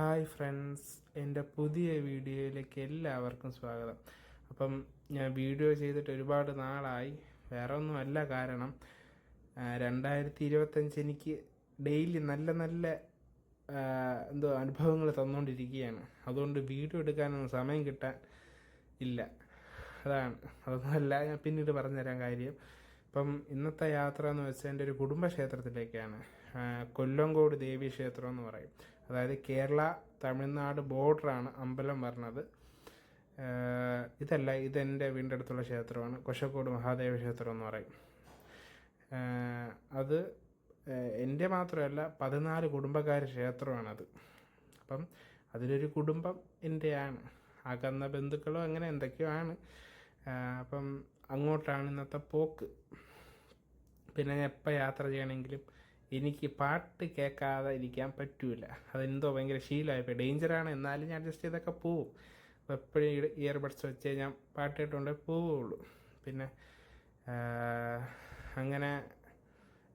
Hi friends എന്റെ പുതിയ വീഡിയോയിലേക്ക് എല്ലാവർക്കും സ്വാഗതം. അപ്പം ഞാൻ വീഡിയോ ചെയ്തിട്ട് ഒരുപാട് നാളായി. വേറെ ഒന്നുമല്ല കാരണം രണ്ടായിരത്തി ഇരുപത്തഞ്ച് എനിക്ക് ഡെയിലി നല്ല നല്ല എന്തോ അനുഭവങ്ങൾ തന്നുകൊണ്ടിരിക്കുകയാണ്. അതുകൊണ്ട് വീഡിയോ എടുക്കാനൊന്നും സമയം കിട്ടാൻ ഇല്ല. അതാണ്. അതൊന്നുമല്ല ഞാൻ പിന്നീട് പറഞ്ഞുതരാൻ കാര്യം. ഇപ്പം ഇന്നത്തെ യാത്ര എന്ന് വെച്ചാൽ എന്റെ ഒരു കുടുംബക്ഷേത്രത്തിലേക്കാണ്. കൊല്ലങ്കോട് ദേവി ക്ഷേത്രം എന്ന് പറയും. അതായത് കേരള തമിഴ്നാട് ബോർഡറാണ് അമ്പലം പറഞ്ഞത് ഇതല്ല ഇതെന്റെ വീടിന്റെ അടുത്തുള്ള ക്ഷേത്രമാണ്. കൊശക്കോട് മഹാദേവ ക്ഷേത്രം എന്ന് പറയും. അത് എന്റെ മാത്രമല്ല പതിനാല് കുടുംബക്കാർ ക്ഷേത്രമാണത്. അപ്പം അതിലൊരു കുടുംബം എന്റെയാണ്. അകന്ന ബന്ധുക്കളോ അങ്ങനെ എന്തൊക്കെയോ ആണ്. അപ്പം അങ്ങോട്ടാണ് ഇന്നത്തെ പോക്ക്. പിന്നെ ഞാൻ എപ്പോൾ യാത്ര ചെയ്യണമെങ്കിലും എനിക്ക് പാട്ട് കേൾക്കാതെ ഇരിക്കാൻ പറ്റൂല. അതെന്തോ ഭയങ്കര ശീലമായിപ്പോൾ ഡേഞ്ചറാണ് എന്നാലും ഞാൻ അഡ്ജസ്റ്റ് ചെയ്തൊക്കെ പോവും. അപ്പോൾ എപ്പോഴും ഇയർബഡ്സ് വെച്ച് ഞാൻ പാട്ട് കേട്ടുകൊണ്ടേ പോവുള്ളൂ. പിന്നെ അങ്ങനെ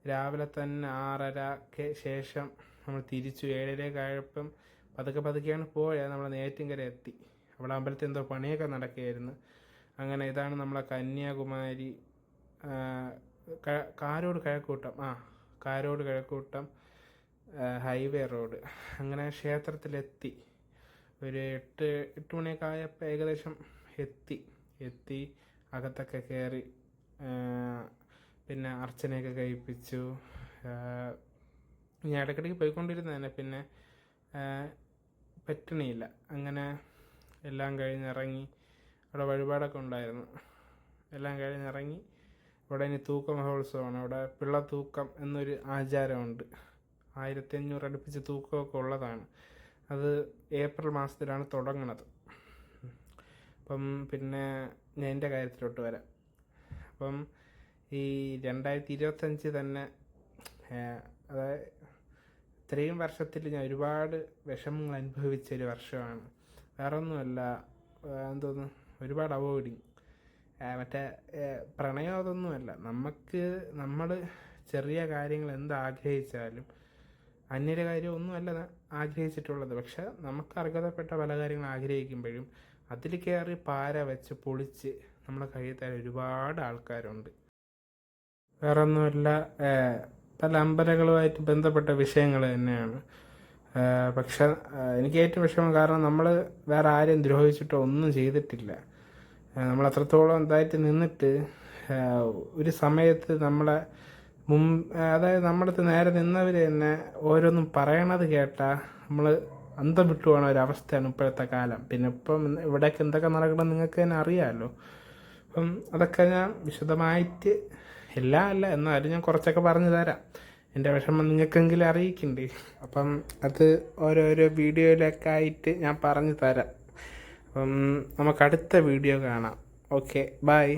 രാവിലെ തന്നെ ആറരക്ക് ശേഷം നമ്മൾ തിരിച്ചു ഏഴരക്കായപ്പം പതുക്കെ പതുക്കെയാണ് പോയത്. നമ്മൾ നേറ്റിങ്കര എത്തി. അവിടെ അമ്പലത്തിൽ എന്തോ പണിയൊക്കെ നടക്കുകയായിരുന്നു. അങ്ങനെ ഇതാണ് നമ്മളെ കന്യാകുമാരി കാരോട് കിഴക്കൂട്ടം. ആ കാരോട് കിഴക്കൂട്ടം ഹൈവേ റോഡ്. അങ്ങനെ ക്ഷേത്രത്തിലെത്തി. ഒരു എട്ട് എട്ട് മണിയൊക്കെ ആയപ്പോൾ ഏകദേശം എത്തി. എത്തി അകത്തൊക്കെ കയറി പിന്നെ അർച്ചനയൊക്കെ കഴിപ്പിച്ചു. ഞാൻ ഇടയ്ക്കിടയ്ക്ക് പോയിക്കൊണ്ടിരുന്നതന്നെ പിന്നെ ആ, പറ്റണില്ല അങ്ങനെ എല്ലാം കഴിഞ്ഞിറങ്ങി അവിടെ വഴിപാടൊക്കെ ഉണ്ടായിരുന്നു. എല്ലാം കഴിഞ്ഞിറങ്ങി ഇവിടെ ഇനി തൂക്ക മഹോത്സവമാണ്. അവിടെ പിള്ളത്തൂക്കം എന്നൊരു ആചാരമുണ്ട്. ആയിരത്തി അഞ്ഞൂറ് അടുപ്പിച്ച് തൂക്കമൊക്കെ ഉള്ളതാണ്. അത് ഏപ്രിൽ മാസത്തിലാണ് തുടങ്ങുന്നത് അപ്പം പിന്നെ ഞാൻ എന്റെ കാര്യത്തിലോട്ട് വരാം. അപ്പം ഈ രണ്ടായിരത്തി ഇരുപത്തഞ്ച് തന്നെ അതായത് ഇത്രയും വർഷത്തിൽ ഞാൻ ഒരുപാട് വിഷമങ്ങൾ അനുഭവിച്ച ഒരു വർഷമാണ്. വേറെ ഒന്നുമല്ല എന്തോന്ന് ഒരുപാട് അവോയ്ഡിങ് മറ്റേ പ്രണയം അതൊന്നുമല്ല. നമുക്ക് നമ്മൾ ചെറിയ കാര്യങ്ങൾ എന്ത് ആഗ്രഹിച്ചാലും കാര്യം ഒന്നുമല്ല ആഗ്രഹിച്ചിട്ടുള്ളത്. പക്ഷെ നമുക്ക് അർഹതപ്പെട്ട പല കാര്യങ്ങൾ ആഗ്രഹിക്കുമ്പോഴും അതിൽ കയറി പാര വെച്ച് പൊളിച്ച് നമ്മളെ കയ്യിൽ തരാൻ ഒരുപാട് ആൾക്കാരുണ്ട്. വേറെ ഒന്നുമല്ല ഏഹ്, പല അമ്പലങ്ങളുമായിട്ട് ബന്ധപ്പെട്ട വിഷയങ്ങൾ തന്നെയാണ്. പക്ഷെ എനിക്ക് ഏറ്റവും വിഷമം കാരണം നമ്മൾ വേറെ ആരെയും ദ്രോഹിച്ചിട്ടോ ഒന്നും ചെയ്തിട്ടില്ല. നമ്മൾ അത്രത്തോളം ഇതായിട്ട് നിന്നിട്ട് ഒരു സമയത്ത് നമ്മളെ മുൻ അതായത് നമ്മളടുത്ത് നേരെ നിന്നവർ തന്നെ ഓരോന്നും പറയണത് കേട്ടാൽ നമ്മൾ അന്തം വിട്ടു പോകണ ഒരവസ്ഥയാണ് ഇപ്പോഴത്തെ കാലം. പിന്നെ ഇപ്പം ഇവിടേക്ക് എന്തൊക്കെ നടക്കണം നിങ്ങൾക്ക് തന്നെ അറിയാമല്ലോ അപ്പം അതൊക്കെ ഞാൻ വിശദമായിട്ട് എല്ലാം അല്ല എന്നാലും ഞാൻ കുറച്ചൊക്കെ പറഞ്ഞു തരാം. എന്റെ വിഷമം നിങ്ങൾക്കെങ്കിലും അറിയിക്കണ്ടേ? അപ്പം അത് ഓരോരോ വീഡിയോയിലൊക്കെ ആയിട്ട് ഞാൻ പറഞ്ഞു തരാം. അപ്പം നമുക്ക് അടുത്ത വീഡിയോ കാണാം. Okay bye.